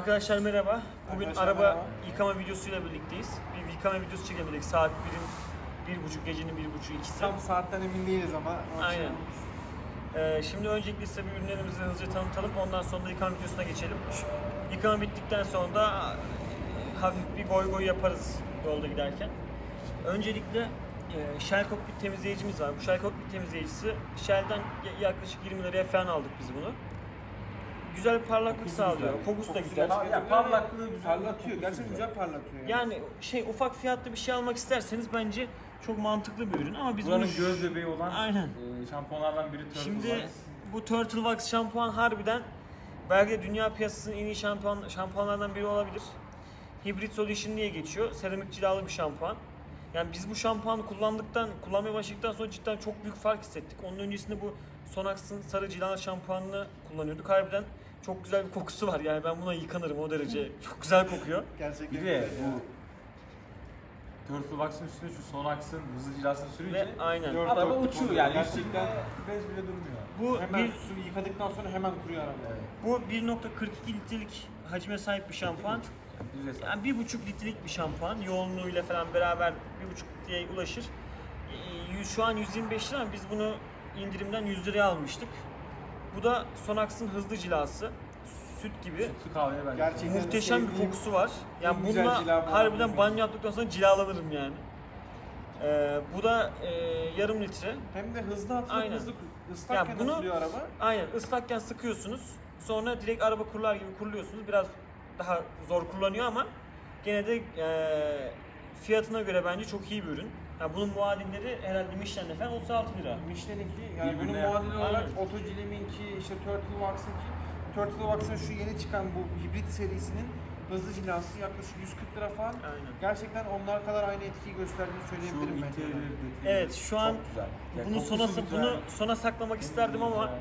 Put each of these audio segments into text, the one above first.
Arkadaşlar merhaba. Bugün Arkadaşlar araba merhaba. yıkama videosuyla birlikteyiz. Bir yıkama videosu çekemedik. Saat birin, bir buçuk gecenin bir buçuk ikisi. Tam saatten emin değiliz ama. Aynen. Ee, şimdi öncelikle size bir ürünlerimizi hızlıca tanıtalım. Ondan sonra da yıkama videosuna geçelim. Yıkama bittikten sonra da e, hafif bir goy goy yaparız yolda giderken. Öncelikle e, Shell Cockpit temizleyicimiz var. Bu Shell Cockpit temizleyicisi Shell'den ya- yaklaşık 20 liraya falan aldık biz bunu. Güzel bir parlaklık sağlıyor. Kokusu da güzel. Ya parlaklığı güzel. Parlatıyor. Gerçekten güzel parlatıyor. Yani. Yani şey ufak fiyatlı bir şey almak isterseniz bence çok mantıklı bir ürün ama biz Buranın bunu göz bebeği olan Aynen. e, şampuanlardan biri Turtle Şimdi Wax. bu Turtle Wax şampuan harbiden belki de dünya piyasasının en iyi şampuan şampuanlardan biri olabilir. Hybrid Solution diye geçiyor. Seramik cilalı bir şampuan. Yani biz bu şampuanı kullandıktan, kullanmaya başladıktan sonra cidden çok büyük fark hissettik. Onun öncesinde bu Sonax'ın sarı cilalı şampuanını kullanıyorduk. Harbiden çok güzel bir kokusu var. Yani ben buna yıkanırım o derece. Çok güzel kokuyor. Gerçekten Bir de güzel ya. bu Turtle Wax'ın üstüne şu Sonax'ın hızlı cilasını sürünce Ve aynen. Dört araba dörtlük uçuyor yani Gerçekten. üstünde bez bile durmuyor. Bu Hemen bir su yıkadıktan sonra hemen kuruyor araba. bu 1.42 litrelik hacme sahip bir şampuan. Düz hesap. Yani bir buçuk litrelik bir şampuan yoğunluğuyla falan beraber bir buçuk litreye ulaşır. Ee, yüz- Şu an 125 lira ama biz bunu indirimden 100 liraya almıştık. Bu da Sonax'ın hızlı cilası. Süt gibi. Sütlü kahveye benziyor. Gerçekten Muhteşem bir sevdiğim kokusu var. Yani en güzel bununla bu harbiden arada. banyo yaptıktan sonra cilalanırım yani. Ee, bu da e, yarım litre. Hem de hızlı atıyor, Aynen. hızlı ıslakken Ya bunu- atılıyor araba. Aynen ıslakken sıkıyorsunuz. Sonra direkt araba kurular gibi kuruluyorsunuz. Biraz daha zor kullanıyor ama gene de e, fiyatına göre bence çok iyi bir ürün. Ya bunun muadilleri herhalde Michelin'de falan 36 lira. Michelin'inki yani Birbirine bunun yakın. muadili olarak Aynen. Otogil'inki, işte Turtle Wax'ınki Turtle Wax'ın şu yeni çıkan bu hibrit serisinin hızlı cilası yaklaşık 140 lira falan. Aynen. Gerçekten onlar kadar aynı etkiyi gösterdiğini Şu söyleyebilirim bence. interior detayı Evet, şu an çok güzel. Yani Bunu kokusu sona güzel. bunu sona saklamak isterdim ama Güzel.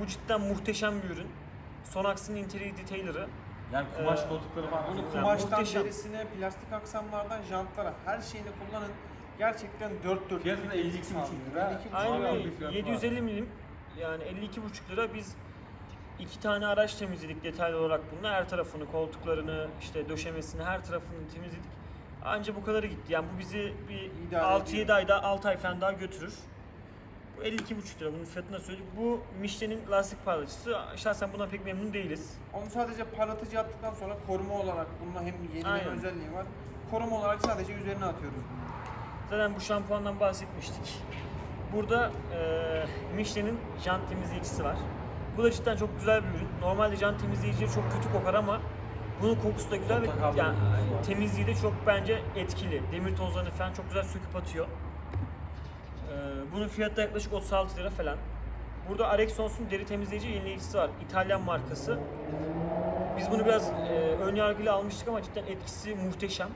bu cidden muhteşem bir ürün. Sonax'ın interior detailer'ı. yani kumaş Ee, koltukları falan Bunu kumaştan muhteşem. derisine, plastik aksamlardan jantlara her şeyini kullanın. Gerçekten 4 4 Fiyatı da 52,5 lira. Aynen Aynen. öyle. bir fiyatı var. 750 milim yani 52,5 lira biz iki tane araç temizledik detaylı olarak bununla. Her tarafını, koltuklarını, işte döşemesini, her tarafını temizledik. Anca bu kadarı gitti. Yani bu bizi bir İdare 6-7 ediyor. ayda 6 ay falan daha götürür. Bu 52,5 lira. Bunun fiyatını da söyledik. Bu Michelin'in lastik parlatıcısı. Şahsen buna pek memnun değiliz. Onu sadece parlatıcı attıktan sonra koruma olarak bununla hem yenileme Aynen. özelliği var. Koruma olarak sadece üzerine atıyoruz bunu. Zaten bu şampuandan bahsetmiştik. Burada eee Michelin'in jant temizleyicisi var. Bu da cidden çok güzel bir ürün. Normalde jant temizleyicileri çok kötü kokar ama bunun kokusu da güzel ve yani temizliği de çok bence etkili. Demir tozlarını falan çok güzel söküp atıyor. Eee bunun fiyatı da yaklaşık 36 lira falan. Burada Arexons'un deri temizleyici yenileyicisi var. İtalyan markası. Biz bunu biraz eee ön yargıyla almıştık ama cidden etkisi muhteşem.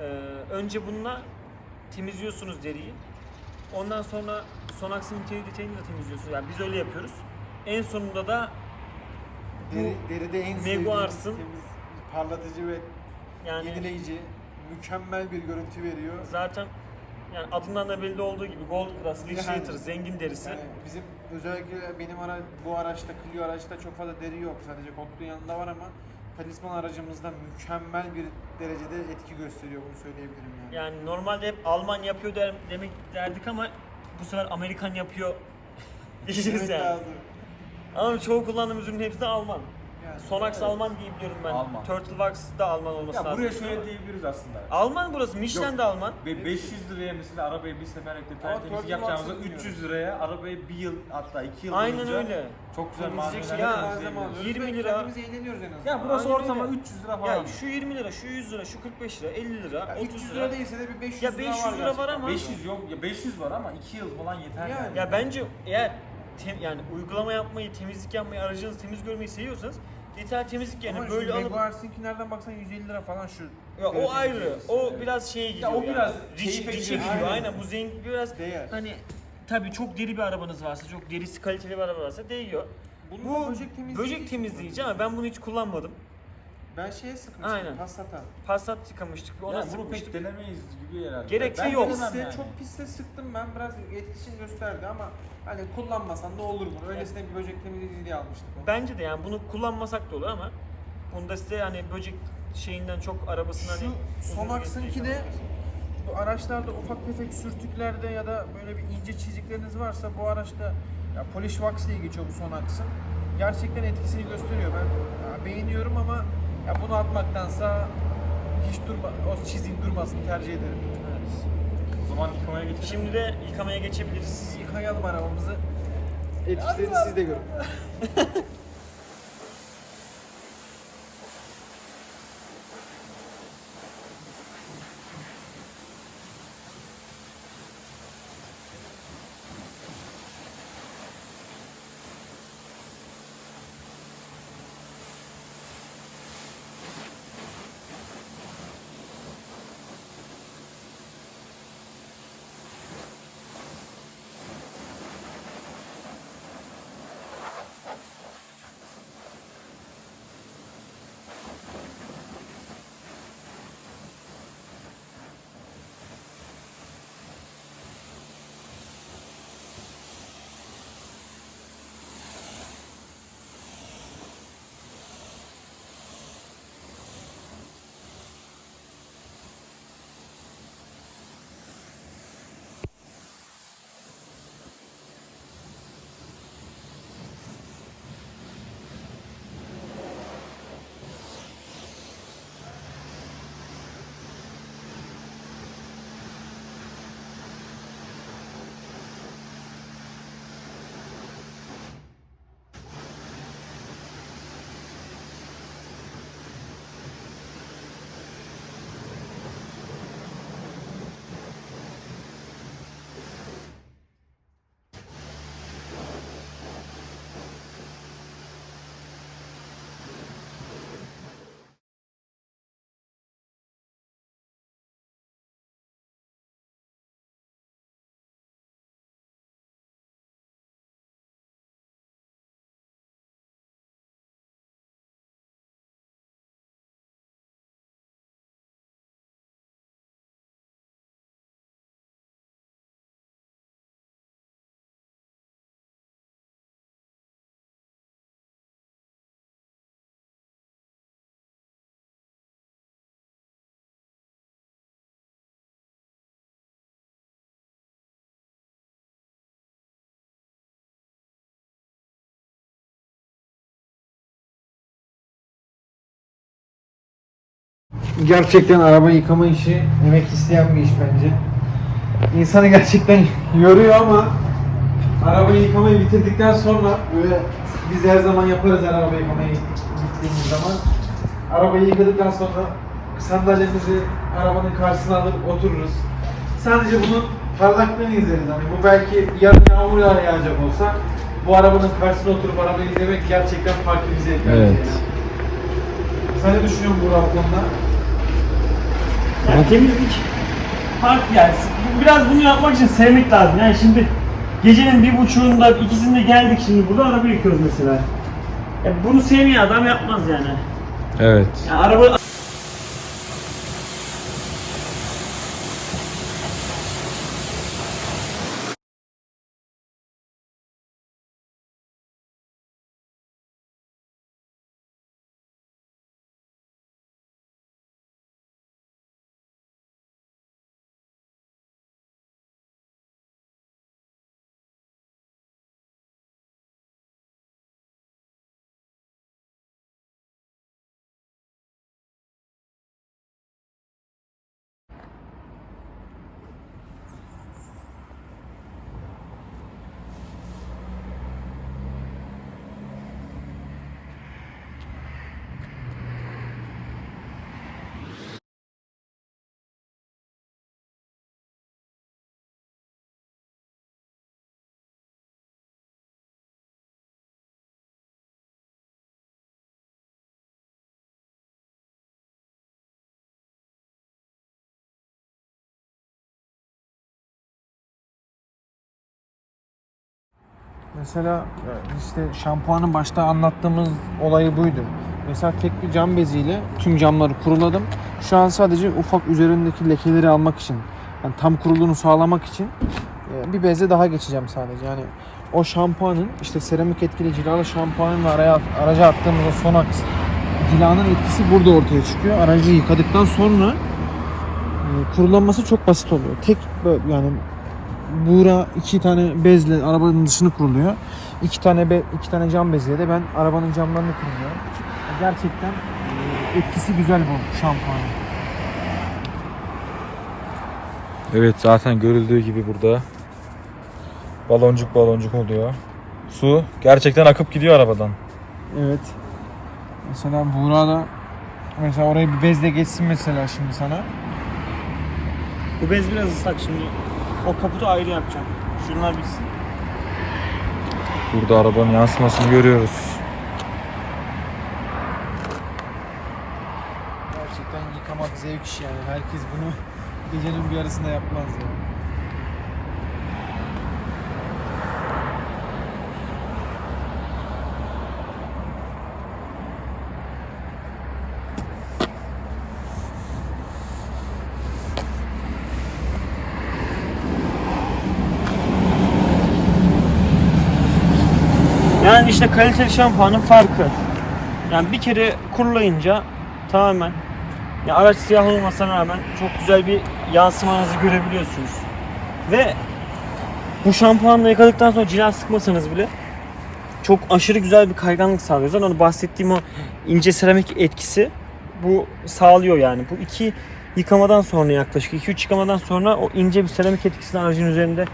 Eee, önce bununla temizliyorsunuz deriyi. Ondan sonra Sonax'ın interior detayını da temizliyorsunuz. Yani biz öyle yapıyoruz. En sonunda da Deri, deride en Meguars'ın- temiz, parlatıcı ve yani yenileyici, mükemmel bir görüntü veriyor. zaten yani adından da belli olduğu gibi Gold Class, Yani- Lichtenstein, zengin derisi. Yani bizim özellikle benim ara, bu araçta, Clio araçta çok fazla deri yok. Sadece koltuğun yanında var ama talisman aracımızda mükemmel bir derecede etki gösteriyor bunu söyleyebilirim yani. Yani normalde hep Alman yapıyor der, demek derdik ama bu sefer Amerikan yapıyor diyeceğiz yani. lazım. Ama çoğu kullandığımız ürünün hepsi de Alman. Yani, Sonax evet. Alman diye biliyorum ben. Alman. Turtle Wax da Alman olması Ya lazım. buraya şöyle diyebiliriz aslında. Alman burası, Michelin Yok. de Alman. Ve 500 liraya mesela arabayı bir seferlikte tertemiz yapacağımızda Wax'ı 300 liraya arabayı bir yıl hatta iki yıl Aynen boyunca öyle. çok güzel malzemeler Ya, malzeme temizleyebiliriz. alıyoruz 20 ve lira. Kendimiz eğleniyoruz en azından. Ya burası Aynen ortama öyle. 300 lira falan. Ya şu 20 lira, şu 100 lira, şu 45 lira, 50 lira, Ya 30 300 lira. lira değilse de bir 500 Ya lira 500 var lira var ama- 500 yok ya 500 var ama 2 yıl falan yeter Yani. yani. Ya bence eğer tem- yani uygulama yapmayı, temizlik yapmayı, aracınızı temiz görmeyi seviyorsanız detay temizlik yerine Ama böyle şu alıp Meguars'ınki nereden baksan 150 lira falan şu. ya o ayrı. O biraz şeye gidiyor. o biraz keyfe Rich, rich'e gidiyor. gidiyor. Aynen. Aynen. Bu zengin biraz Değer. hani tabii çok deri bir arabanız varsa, çok derisi kaliteli bir araba varsa değiyor. Bunun Bu böcek temizleyici ama ben bunu hiç kullanmadım. Ben şeye sıkmıştım. Aynen. Passat'a. Passat yıkamıştık. Ona Ya bunu sıkmıştık. pek denemeyiz gibi herhalde. Gerekçe Ben yok. denemem Piste, yani. Çok piste sıktım ben biraz etkisini gösterdi ama hani kullanmasan da olur mu? Öylesine bir böcek temizleyici diye almıştık onu. Bence de yani bunu kullanmasak da olur ama bunda size hani böcek şeyinden çok arabasına hani Şu uzun son aksınki de bu araçlarda ufak tefek sürtüklerde ya da böyle bir ince çizikleriniz varsa bu araçta ya polish wax diye geçiyor bu son aksın. Gerçekten etkisini gösteriyor. Ben ya bunu atmaktansa hiç durma, o çizik durmasını tercih ederim. Evet. O zaman yıkamaya geçelim. Şimdi de yıkamaya geçebiliriz. Yıkayalım arabamızı. Etkisini siz de görün. Gerçekten araba yıkama işi emek isteyen bir iş bence. İnsanı gerçekten yoruyor ama arabayı yıkamayı bitirdikten sonra böyle biz her zaman yaparız her araba yıkamayı gittiğimiz zaman. Arabayı yıkadıktan sonra sandalyemizi arabanın karşısına alıp otururuz. Sadece bunun parlaklığını izleriz. Hani bu belki yarın yağmur yağ- yağacak olsa bu arabanın karşısına oturup arabayı izlemek gerçekten farklı bir zevk. Evet. yani. Sen ne düşünüyorsun bu konuda? Yani temizlik fark yani biraz bunu yapmak için sevmek lazım. Yani şimdi gecenin bir buçuğunda ikisinde geldik şimdi burada araba yıkıyoruz mesela. Ya bunu sevmeyen adam yapmaz yani. Evet. yani araba Mesela işte şampuanın başta anlattığımız olayı buydu. Mesela tek bir cam beziyle tüm camları kuruladım. Şu an sadece ufak üzerindeki lekeleri almak için, yani tam kuruluğunu sağlamak için e, bir bezle daha geçeceğim sadece. Yani o şampuanın işte seramik etkili cilalı şampuanın ve araya, araca attığımız o son aks cilanın etkisi burada ortaya çıkıyor. Aracı yıkadıktan sonra e, kurulanması çok basit oluyor. Tek yani Buğra iki tane bezle arabanın dışını kuruluyor. İki tane be, iki tane cam beziyle de ben arabanın camlarını kuruluyorum. Gerçekten etkisi güzel bu şampuanın. Evet zaten görüldüğü gibi burada baloncuk baloncuk oluyor. Su gerçekten akıp gidiyor arabadan. Evet. Mesela Buğra da mesela oraya bir bezle geçsin mesela şimdi sana. Bu bez biraz ıslak şimdi. O kaputu ayrı yapacağım. Şunlar bitsin. Burada arabanın yansımasını görüyoruz. Gerçekten yıkamak zevk işi yani. Herkes bunu gecenin bir yarısında yapmaz yani. Yani işte kaliteli şampuanın farkı. Yani bir kere kurulayınca tamamen ya araç siyah olmasına rağmen çok güzel bir yansımanızı görebiliyorsunuz. Ve bu şampuanla yıkadıktan sonra cila sıkmasanız bile çok aşırı güzel bir kayganlık sağlıyor. Zaten onu bahsettiğim o ince seramik etkisi bu sağlıyor yani. Bu iki yıkamadan sonra yaklaşık 2-3 yıkamadan sonra o ince bir seramik etkisini aracın üzerinde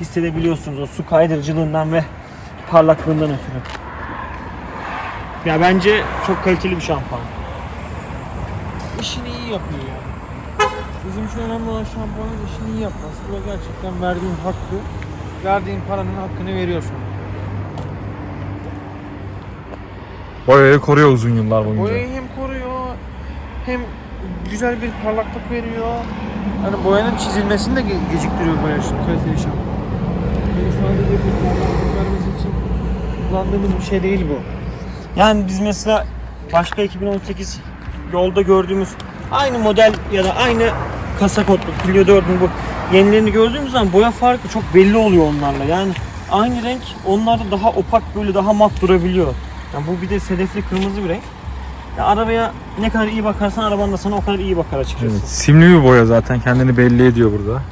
hissedebiliyorsunuz. O su kaydırıcılığından ve parlaklığından ötürü. Ya bence çok kaliteli bir şampuan. İşini iyi yapıyor yani. Bizim için önemli olan şampuanın işini iyi yapması. Bu da gerçekten verdiğin hakkı, verdiğin paranın hakkını veriyorsun. Boyayı koruyor uzun yıllar boyunca. Boyayı hem koruyor hem güzel bir parlaklık veriyor. Yani boyanın çizilmesini de ge- geciktiriyor boya şu kaliteli şampuan. Yani sadece vermesi için kullandığımız bir şey değil bu. Yani biz mesela başka 2018 yolda gördüğümüz aynı model ya da aynı kasa kodlu Clio 4'ün bu yenilerini gördüğümüz zaman boya farkı çok belli oluyor onlarla. Yani aynı renk onlarda daha opak böyle daha mat durabiliyor. Yani bu bir de sedefli kırmızı bir renk. Ya arabaya ne kadar iyi bakarsan araban da sana o kadar iyi bakar açıkçası. Evet, simli bir boya zaten kendini belli ediyor burada.